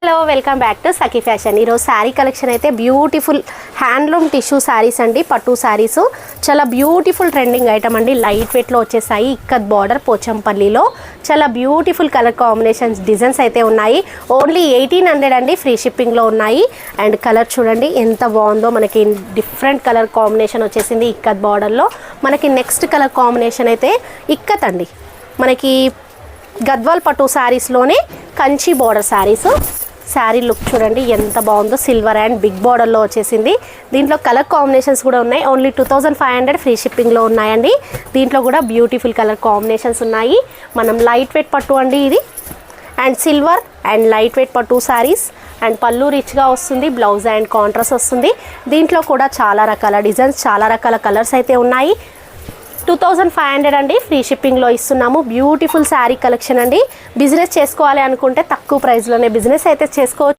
Hello welcome back to Sakhi fashion. ఈరోజు sari collection అయితే beautiful handloom tissue saris అండి పట్టు శారీస్. చాలా బ్యూటిఫుల్ ట్రెండింగ్ ఐటమ్ అండి. లైట్ వెయిట్లో వచ్చేసాయి ఇక్కత్ బార్డర్ పోచంపల్లిలో. చాలా బ్యూటిఫుల్ కలర్ కాంబినేషన్స్ డిజైన్స్ అయితే ఉన్నాయి. ఓన్లీ ఎయిటీన్ హండ్రెడ్ అండి ఫ్రీ షిప్పింగ్లో ఉన్నాయి. అండ్ కలర్ చూడండి ఎంత బాగుందో మనకి డిఫరెంట్ కలర్ కాంబినేషన్ వచ్చేసింది ఇక్కత్ బార్డర్లో మనకి నెక్స్ట్ కలర్ కాంబినేషన్ అయితే ఇక్కత్ అండి. మనకి గద్వాల్ పట్టు శారీస్లోనే కంచి బార్డర్ శారీస్. శారీ లుక్ చూడండి ఎంత బాగుందో. సిల్వర్ అండ్ బిగ్ బార్డర్లో వచ్చేసింది. దీంట్లో కలర్ కాంబినేషన్స్ కూడా ఉన్నాయి. Only two thousand five hundred free షిప్పింగ్లో ఉన్నాయండి. దీంట్లో కూడా బ్యూటిఫుల్ కలర్ కాంబినేషన్స్ ఉన్నాయి. మనం లైట్ వెయిట్ పట్టు అండి ఇది. And silver and light weight పట్టు శారీస్ అండ్ పళ్ళు రిచ్గా వస్తుంది. బ్లౌజ్ అండ్ కాంట్రాస్ట్ వస్తుంది. దీంట్లో కూడా చాలా రకాల డిజైన్స్ చాలా రకాల కలర్స్ అయితే ఉన్నాయి. టూ థౌజండ్ ఫైవ్ హండ్రెడ్ అండి. ఫ్రీ షిప్పింగ్లో ఇస్తున్నాము. బ్యూటిఫుల్ శారీ కలెక్షన్ అండి. బిజినెస్ చేసుకోవాలి అనుకుంటే తక్కువ ప్రైస్లోనే బిజినెస్ అయితే చేసుకోవచ్చు.